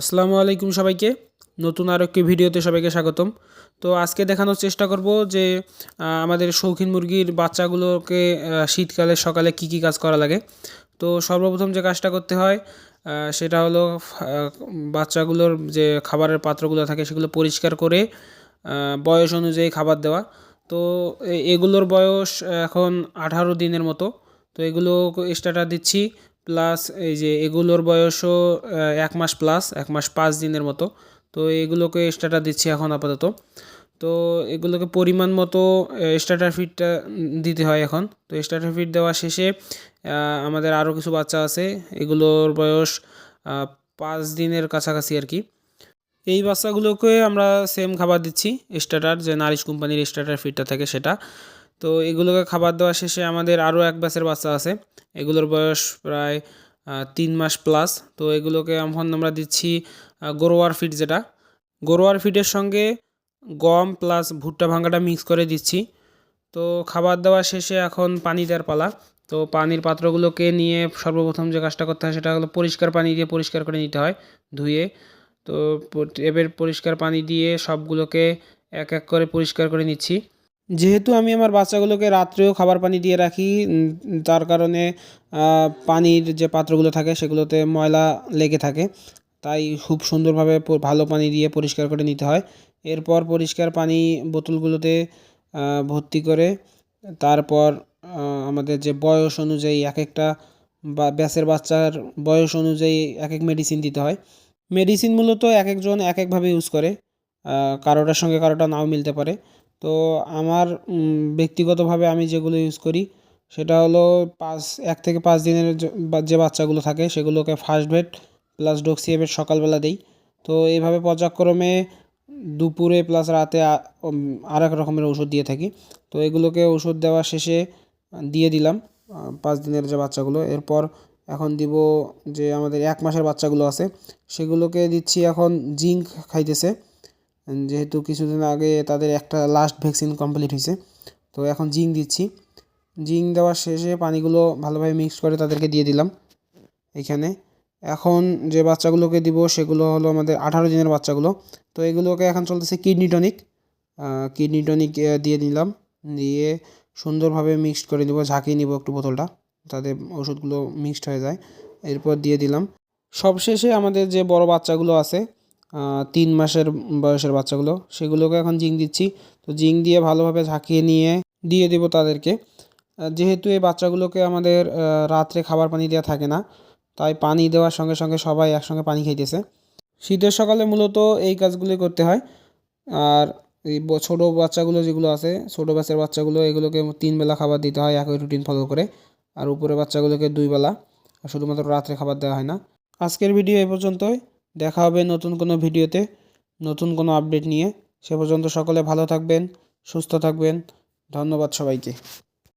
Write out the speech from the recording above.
আসসালামু আলাইকুম সবাইকে। নতুন আর একটি ভিডিওতে সবাইকে স্বাগতম। তো আজকে দেখানোর চেষ্টা করব যে আমাদের শৌখিন মুরগির বাচ্চাগুলোকে শীতকালে সকালে কি কি কাজ করা লাগে। তো সর্বপ্রথম যে কাজটা করতে হয় সেটা হলো বাচ্চাগুলোর যে খাবারের পাত্রগুলো থাকে সেগুলো পরিষ্কার করে বয়স অনুযায়ী খাবার দেওয়া। তো এগুলোর বয়স এখন আঠারো দিনের মতো। তো এগুলো স্টার্টার দিচ্ছি প্লাস এই যে এগুলোর বয়সও এক মাস প্লাস এক মাস পাঁচ দিনের মতো। তো এগুলোকে স্টার্টার দিচ্ছি এখন আপাতত। তো এগুলোকে পরিমাণ মতো স্টার্টার ফিডটা দিতে হয় এখন। তো স্টার্টার ফিড দেওয়া শেষে আমাদের আরও কিছু বাচ্চা আছে। এগুলোর বয়স পাঁচ দিনের কাছাকাছি আর কি। এই বাচ্চাগুলোকে আমরা সেম খাবার দিচ্ছি স্টার্টার যে নারিশ কোম্পানির স্টার্টার ফিডটা থাকে সেটা। তো এগুলোকে খাবার দেওয়া শেষে আমাদের আরও এক ব্যাচের বাচ্চা আছে। এগুলোর বয়স প্রায় তিন মাস প্লাস তো এগুলোকে এখন আমরা দিচ্ছি গরোয়ার ফিড যেটা। গরোয়ার ফিডের সঙ্গে গম প্লাস ভুট্টা ভাঙাটা মিক্স করে দিচ্ছি। তো খাবার দেওয়া শেষে এখন পানি দেওয়ার পালা। তো পানির পাত্রগুলোকে নিয়ে সর্বপ্রথম যে কাজটা করতে হয় সেটা হলো পরিষ্কার পানি দিয়ে পরিষ্কার করে নিতে হয় ধুয়ে। তো এবার পরিষ্কার পানি দিয়ে সবগুলোকে এক এক করে পরিষ্কার করে নিচ্ছি। যেহেতু আমি আমার বাচ্চাগুলোকে রাত্রেও খাবার পানি দিয়ে রাখি তার কারণে পানির যে পাত্রগুলো থাকে সেগুলোতে ময়লা লেগে থাকে। তাই খুব সুন্দরভাবে ভালো পানি দিয়ে পরিষ্কার করে নিতে হয়। এরপর পরিষ্কার পানি বোতলগুলোতে ভর্তি করে, তারপর আমাদের যে বয়স অনুযায়ী এক একটা বা, ব্যাসের বাচ্চার বয়স অনুযায়ী এক এক মেডিসিন দিতে হয়। মেডিসিন মূলত এক একজন এক একভাবে ইউজ করে কারোটার সঙ্গে কারোটা নাও মিলতে পারে। তো আমার ব্যক্তিগতভাবে আমি যেগুলো ইউজ করি, সেটা হলো পাঁচ, এক থেকে পাঁচ দিনের যে বাচ্চাগুলো থাকে সেগুলোকে ফার্স্ট ভেট প্লাস ডক্সিএভেট সকালবেলা দেই। তো এইভাবে পর্যায়ক্রমে দুপুরে প্লাস রাতে আর এক রকমের ওষুধ দিয়ে থাকি। তো এগুলোকে ওষুধ দেওয়া শেষে দিয়ে দিলাম পাঁচ দিনের যে বাচ্চাগুলো। এরপর এখন দিব যে আমাদের এক মাসের বাচ্চাগুলো আছে, সেগুলোকে দিচ্ছি এখন জিঙ্ক খাইতেছে। যেহেতু কিছুদিন আগে তাদের একটা লাস্ট ভ্যাকসিন কমপ্লিট হয়েছে, তো এখন জিঙ্ক দিচ্ছি। জিঙ্ক দেওয়ার শেষে পানিগুলো ভালোভাবে মিক্স করে তাদেরকে দিয়ে দিলাম এখানে। এখন যে বাচ্চাগুলোকে দিব সেগুলো হলো আমাদের আঠারো দিনের বাচ্চাগুলো। তো এগুলোকে এখন চলতেছে কিডনি টনিক কিডনি টনিক দিয়ে দিলাম। দিয়ে সুন্দরভাবে মিক্সড করে নিব, ঝাঁকিয়ে নিব একটু বোতলটা, তাতে ওষুধগুলো মিক্সড হয়ে যায়। এরপর দিয়ে দিলাম। সবশেষে আমাদের যে বড় বাচ্চাগুলো আছে তিন মাসের বয়সের বাচ্চাগুলো, সেগুলোকে এখন জিঙ্ক দিচ্ছি। তো জিঙ্ক দিয়ে ভালোভাবে ঝাঁকিয়ে নিয়ে দিয়ে দেব তাদেরকে। যেহেতু এই বাচ্চাগুলোকে আমাদের রাত্রে খাবার পানি দেওয়া থাকে না, তাই পানি দেওয়ার সঙ্গে সঙ্গে সবাই একসঙ্গে পানি খাইতেছে। শীতের সকালে মূলত এই কাজগুলি করতে হয়। আর এই ছোটো বাচ্চাগুলো যেগুলো আছে, ছোটো বাচ্চার বাচ্চাগুলো, এগুলোকে তিন বেলা খাবার দিতে হয়, একই রুটিন ফলো করে। আর উপরে বাচ্চাগুলোকে দুই বেলা শুধুমাত্র রাত্রে খাবার দেওয়া হয় না। আজকের ভিডিও এই পর্যন্তই। দেখা হবে নতুন কোনো ভিডিওতে। নতুন কোনো আপডেট নিয়ে। সে পর্যন্ত সকলে ভালো থাকবেন, সুস্থ থাকবেন। ধন্যবাদ সবাইকে।